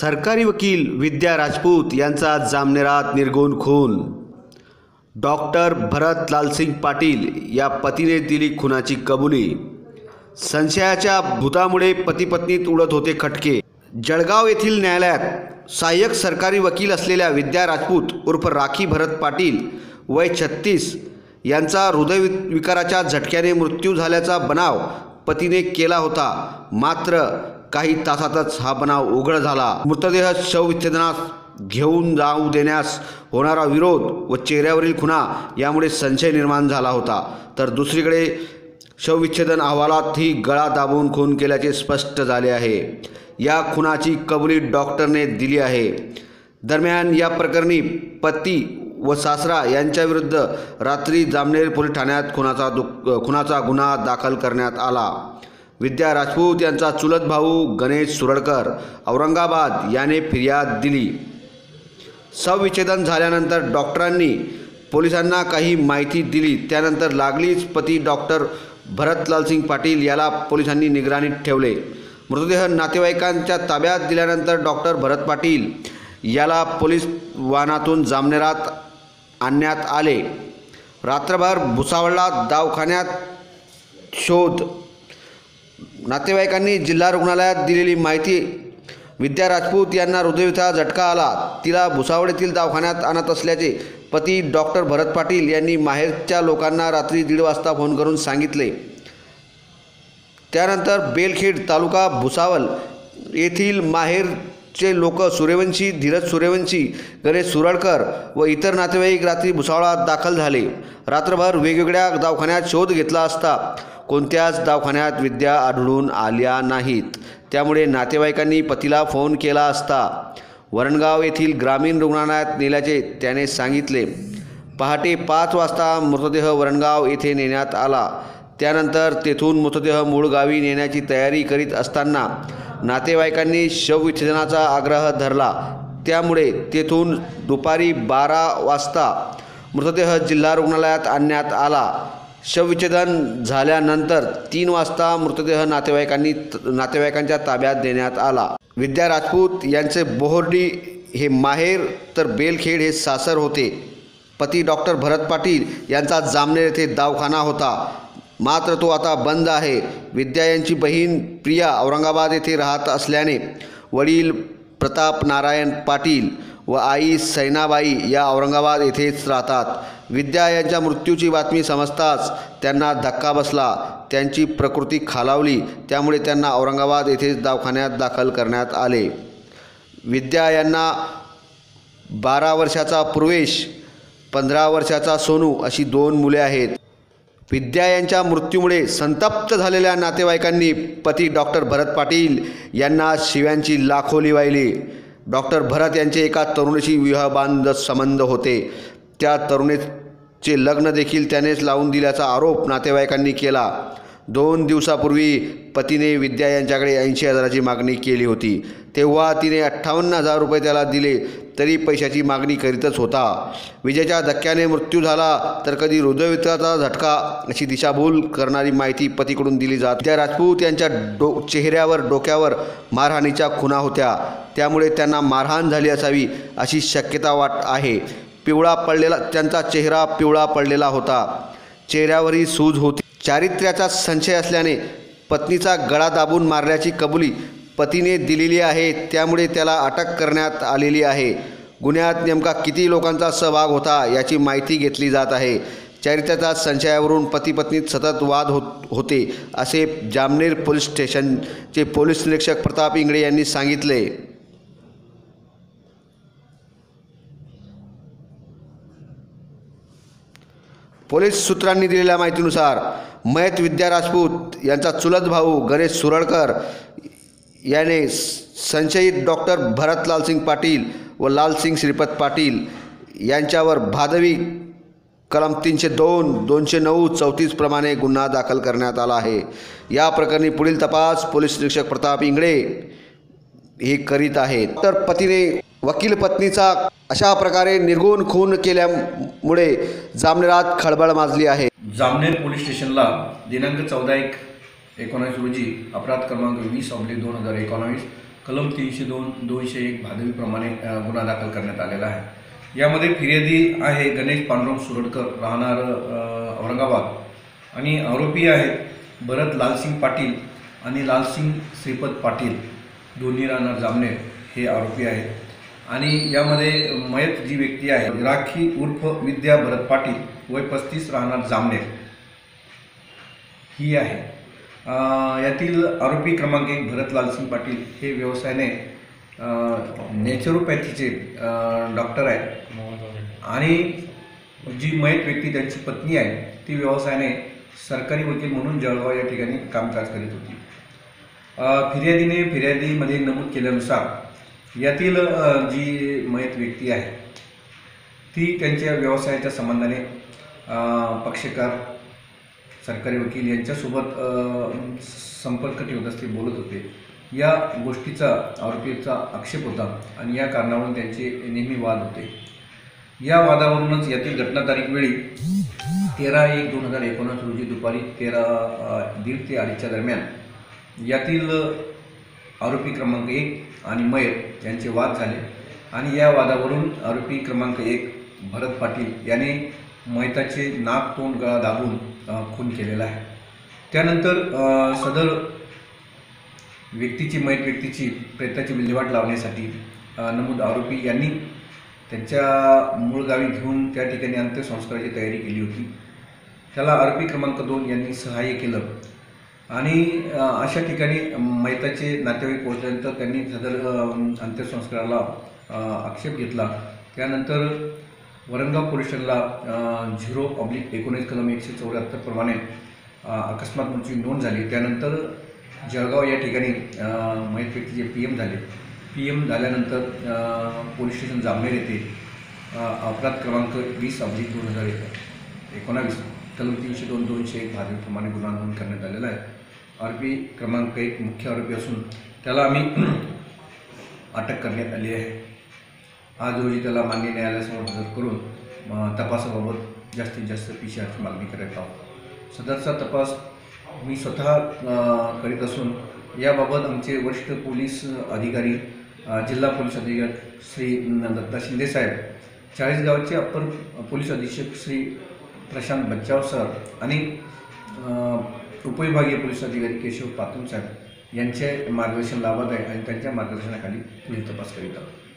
सरकारी वकील विद्या राजपूत यांचा जामनेरात निर्गुण खून. डॉक्टर भरत लालसिंग पाटील या पतीने दिली खुनाची कबुली. संशयाच्या भूतामुळे पतीपत्नीत उडत होते खटके. जळगाव येथील न्यायालयात सहाय्यक सरकारी वकील असलेल्या विद्या राजपूत उर्फ राखी भरत पाटील वय छत्तीस यांचा हृदयविकाराच्या झटक्याने मृत्यू झाल्याचा बनाव पतीने केला होता. मात्र काही तासातच हा बनाव उघड झाला. मृतदेह शवविच्छेदनास घेऊन जाऊ देण्यास होणारा विरोध व चेहऱ्यावरील खुणा यामुळे संशय निर्माण झाला होता. तर दुसरीकडे शवविच्छेदन अहवालातही गळा दाबून खून केल्याचे स्पष्ट झाले आहे. या खुनाची कबुली डॉक्टरने दिली आहे. दरम्यान या प्रकरणी पती व सासरा यांच्याविरुद्ध रात्री जामनेर पोलीस ठाण्यात खुनाचा दु खुनाचा गुन्हा दाखल करण्यात आला. विद्या राजपूत यांचा चुलत भाऊ गणेश सुरडकर औरंगाबाद याने फिर्याद दिली. सविच्छेदन झाल्यानंतर डॉक्टरांनी पोलिसांना काही माहिती दिली. त्यानंतर लागलीच पती डॉक्टर भरतलालसिंग पाटील याला पोलिसांनी निगराणीत ठेवले. मृतदेह नातेवाईकांच्या ताब्यात दिल्यानंतर डॉक्टर भरत पाटील याला पोलीस वाहनातून जामनेरात आणण्यात आले. रात्रभर भुसावळला दवाखान्यात शोध नातेवाईकांनी जिल्हा रुग्णालयात दिलेली माहिती विद्या राजपूत यांना हृदयविथा झटका आला. तिला भुसावळ येथील दवाखान्यात आणत असल्याचे पती डॉक्टर भरत पाटील यांनी माहेरच्या लोकांना रात्री दीड वाजता फोन करून सांगितले. त्यानंतर बेलखेड तालुका भुसावल येथील माहेर चे लोक सूर्यवंशी धीरज सूर्यवंशी गणेश सुरळकर व इतर नातेवाईक रात्री भुसावळात दाखल झाले. रात्रभर वेगवेगळ्या दवाखान्यात शोध घेतला असता कोणत्याच दवाखान्यात विद्या आढळून आल्या नाहीत. त्यामुळे नातेवाईकांनी पतीला फोन केला असता. वरणगाव येथील ग्रामीण रुग्णालयात नेल्याचे त्याने सांगितले. पहाटे पाच वाजता मृतदेह वरणगाव येथे नेण्यात आला. त्यानंतर तेथून मृतदेह मूळ गावी नेण्याची तयारी करीत असताना नातेवाईकांनी शवविच्छेदनाचा आग्रह धरला. त्यामुळे तेथून दुपारी बारा वाजता मृतदेह जिल्हा रुग्णालयात आणण्यात आला. शवविच्छेदन झाल्यानंतर तीन वाजता मृतदेह नातेवाईकांनी नातेवाईकांच्या ताब्यात देण्यात आला. विद्या राजपूत यांचे बोहर्डी हे माहेर तर बेलखेड हे सासर होते. पती डॉक्टर भरत पाटील यांचा जामनेर येथे दवाखाना होता. मात्र तो आता बंद आहे. विद्या यांची बहीण प्रिया औरंगाबाद येथे राहत असल्याने वडील प्रताप नारायण पाटील व आई सैनाबाई या औरंगाबाद येथेच राहतात. विद्या यांच्या मृत्यूची बातमी समजताच त्यांना धक्का बसला. त्यांची प्रकृती खालावली. त्यामुळे त्यांना औरंगाबाद येथेच दवाखान्यात दाखल करण्यात आले. विद्या यांना बारा वर्षाचा पूर्वेश पंधरा वर्षाचा सोनू अशी दोन मुले आहेत. विद्या यांच्या मृत्यूमुळे संतप्त झालेल्या नातेवाईकांनी पती डॉक्टर भरत पाटील यांना शिव्यांची लाखोली वाहिली. डॉक्टर भरत यांचे एका तरुणीशी विवाहबांध संबंध होते. त्या तरुणीचे लग्न देखील त्यानेच लावून दिल्याचा आरोप नातेवाईकांनी केला. दोन दिवसापूर्वी पतीने विद्या यांच्याकडे ऐंशी हजाराची मागणी केली होती. तेव्हा तिने अठ्ठावन्न हजार रुपये त्याला दिले. तरी पैशाची मागणी करीतच होता. विजेच्या धक्क्याने मृत्यू झाला तर कधी हृदयवित्राचा झटका अशी दिशाभूल करणारी माहिती पतीकडून दिली जात. त्या राजपूत यांच्या डो चेहऱ्यावर डोक्यावर मारहाणीच्या खुणा होत्या. त्यामुळे त्यांना मारहाण झाली असावी अशी शक्यता वाट आहे. पिवळा पडलेला त्यांचा चेहरा पिवळा पडलेला होता. चेहऱ्यावरही सूज होती. चारित्र्याचा संशय असल्याने पत्नीचा गळा दाबून मारल्याची कबुली पतीने दिलेली आहे त्यामुळे त्याला अटक करण्यात आलेली आहे. गुन्ह्यात नेमका किती लोकांचा सहभाग होता याची माहिती घेतली जात आहे. चरित्र्याच्या संशयावरून पती पत्नीत सतत वाद होत होते असे जामनेर पोलीस स्टेशनचे पोलीस निरीक्षक प्रताप इंगळे यांनी सांगितले. पोलीस सूत्रांनी दिलेल्या माहितीनुसार मयत विद्या राजपूत यांचा चुलत भाऊ गणेश सुरळकर याने संशयित डॉक्टर भरत लालसिंग पाटील व लालसिंग श्रीपत पाटील यांच्यावर भादवी कलम तीनशे दोन दोनशे नऊ चौतीसप्रमाणे गुन्हा दाखल करण्यात आला आहे. या प्रकरणी पुढील तपास पोलीस निरीक्षक प्रताप इंगळे हे करीत आहेत. तर पतीने वकील पत्नीचा अशा प्रकारे निर्गुण खून केल्यामुळे जामनेरात खळबळ माजली आहे. जामनेर पोलीस स्टेशनला दिनांक चौदा एक एकोणावीस रोजी अपराध क्रमांक वीस ऑब्लिक दोन हजार एकोणावीस कलम तीनशे दोन दोनशे एक भादवीप्रमाणे गुन्हा दाखल करण्यात आलेला आहे. यामध्ये फिर्यादी आहे गणेश पांडुरंग सुरडकर राहणार औरंगाबाद. आणि आरोपी आहेत भरत लालसिंग पाटील आणि लालसिंग श्रीपद पाटील. दोन्ही राहणार जामनेर हे आरोपी आहेत. आणि यामध्ये मयत जी व्यक्ती आहे राखी उर्फ विद्या भरत पाटील वय पस्तीस राहणार जामनेर. ही आहे. यातील आरोपी क्रमांक एक भरत लालसिंग पाटील हे व्यवसायाने नेचरोपॅथीचे डॉक्टर आहेत. आणि जी मयत व्यक्ती त्यांची पत्नी आहे ती व्यवसायाने सरकारी वकील म्हणून जळगाव या ठिकाणी कामकाज करीत होती. फिर्यादीने फिर्यादीमध्ये नमूद केल्यानुसार यातील जी मयत व्यक्ती आहे ती त्यांच्या व्यवसायाच्या संबंधाने पक्षकार सरकारी वकील यांच्यासोबत संपर्क ठेवत असते बोलत होते. या गोष्टीचा आरोपीचा आक्षेप होता आणि या कारणावरून त्यांचे नेहमी वाद होते. या वादावरूनच यातील घटना तारीख वेळी तेरा एक दोन हजार एकोणास रोजी दुपारी तेरा दीड ते अडीचच्या दरम्यान यातील आरोपी क्रमांक एक आणि मयर यांचे वाद झाले. आणि या वादावरून आरोपी क्रमांक एक भरत पाटील याने मयताचे नाक तोंड गळा दाबून खून केलेला आहे. त्यानंतर सदर व्यक्तीची मयत व्यक्तीची प्रेताची विल्हेवाट लावण्यासाठी नमूद आरोपी यांनी त्यांच्या मूळ गावी घेऊन त्या ठिकाणी अंत्यसंस्काराची तयारी केली होती. त्याला आरोपी क्रमांक दोन यांनी सहाय्य केलं आणि अशा ठिकाणी मैताचे नातेवाईक पोहोचल्यानंतर त्यांनी सदर अंत्यसंस्काराला आक्षेप घेतला. त्यानंतर वरणगाव पोलीस स्टेशनला झिरो ऑब्लिक एकोणीस कलम एकशे चौऱ्याहत्तर प्रमाणे अकस्मात मृत्यू नोंद झाली. त्यानंतर जळगाव या ठिकाणी अ, मयत व्यक्तीचे पी एम झाले पी एम झाल्यानंतर पोलीस स्टेशन जामनेर येथे अपराध क्रमांक वीस ऑब्लिक दोन हजार एक एकोणावीस कलम तीनशे दोन दोनशे एक भाजपप्रमाणे गुन्हा नोंद करण्यात आलेला आहे. आरोपी क्रमांक एक मुख्य आरोपी असून त्याला आम्ही अटक करण्यात आली आहे. आज रोजी त्याला मान्य न्यायालयासमोर हजर करून तपासाबाबत जास्तीत जास्त पिशाची मागणी करत आहोत. सदरचा तपास मी स्वतः करीत असून याबाबत आमचे वरिष्ठ पोलीस अधिकारी जिल्हा पोलीस अधिकारी श्री दत्ता शिंदेसाहेब चाळीसगावचे अप्पर पोलीस अधीक्षक श्री प्रशांत बच्चाव सर आणि उपविभागीय पोलीस अधिकारी केशव पातूम साहेब यांचे मार्गदर्शन लाभत आहे आणि त्यांच्या मार्गदर्शनाखाली पुढील तपास करीत आहोत.